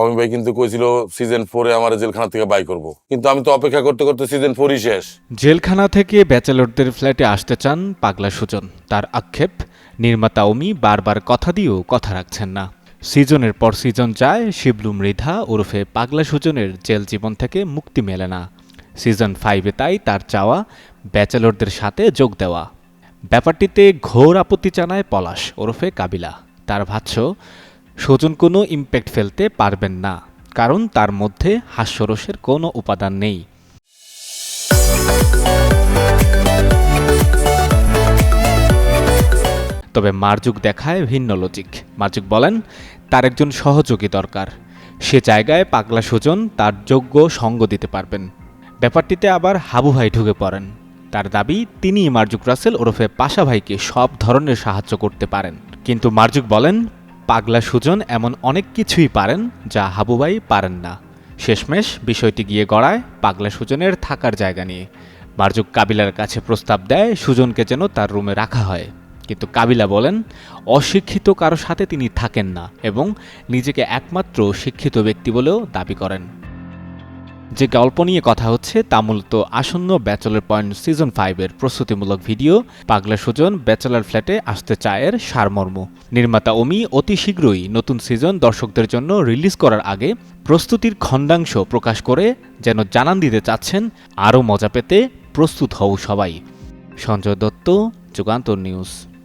অমি ভাই কিন্তু কইছিল সিজন ফোরে আমার জেলখানা থেকে বাই করব। কিন্তু আমি তো অপেক্ষা করতে করতে সিজন ফোরই শেষ। জেলখানা থেকে ব্যাচেলরদের ফ্ল্যাটে আসতে চান পাগলা সুজন। তার আক্ষেপ, নির্মাতা অমি বারবার কথা দিয়েও কথা রাখছেন না। সিজনের পর সিজন যায়, শিবলু, মৃধা ওরফে পাগলা সুজনের জেল জীবন থেকে মুক্তি মেলে না। সিজন ফাইভে তাই তার চাওয়া, ব্যাচেলরদের সাথে যোগ দেওয়া। ব্যাপারটিতে ঘোর আপত্তি জানায় পলাশ ওরফে কাবিলা। তার ভাষ্য সুজন কোনো ইম্প্যাক্ট ফেলতে পারবেন না, কারণ তার মধ্যে হাস্যরসের কোনো উপাদান নেই। তবে মার্জুক দেখায় ভিন্ন লজিক মার্জুক বলেন, তার একজন সহযোগী দরকার। সে জায়গায় পাগলা সুজন তার যোগ্য সঙ্গ দিতে পারবেন। ব্যাপারটিতে আবার হাবু ভাই ঢুকে পড়েন। তার দাবি তিনি মার্জুক রাসেল ওরফে পাশা ভাইকে সব ধরনের সাহায্য করতে পারেন। কিন্তু মার্জুক বলেন পাগলা সুজন এমন অনেক কিছুই পারেন যা হাবুবাই পারেন না। শেষমেশ বিষয়টি গিয়ে গড়ায় পাগলা সুজনের থাকার জায়গা নিয়ে। মার্জুক কাবিলার কাছে প্রস্তাব দেয় সুজনকে যেন তার রুমে রাখা হয়। কিন্তু কাবিলা বলেন, অশিক্ষিত কারও সাথে তিনি থাকেন না এবং নিজেকে একমাত্র শিক্ষিত ব্যক্তি বলেও দাবি করেন। যে গল্প নিয়ে কথা হচ্ছে তা মূলত আসন্ন ব্যাচেলর পয়েন্ট সিজন ফাইভের প্রস্তুতিমূলক ভিডিও। পাগলা সুজন ব্যাচেলর ফ্ল্যাটে আসতে চায়ের সারমর্ম। নির্মাতা অমি অতি শীঘ্রই নতুন সিজন দর্শকদের জন্য রিলিজ করার আগে প্রস্তুতির খণ্ডাংশ প্রকাশ করে যেন জানান দিতে চাচ্ছেন আরও মজা পেতে প্রস্তুত হও সবাই। সঞ্জয় দত্ত, যুগান্তর নিউজ।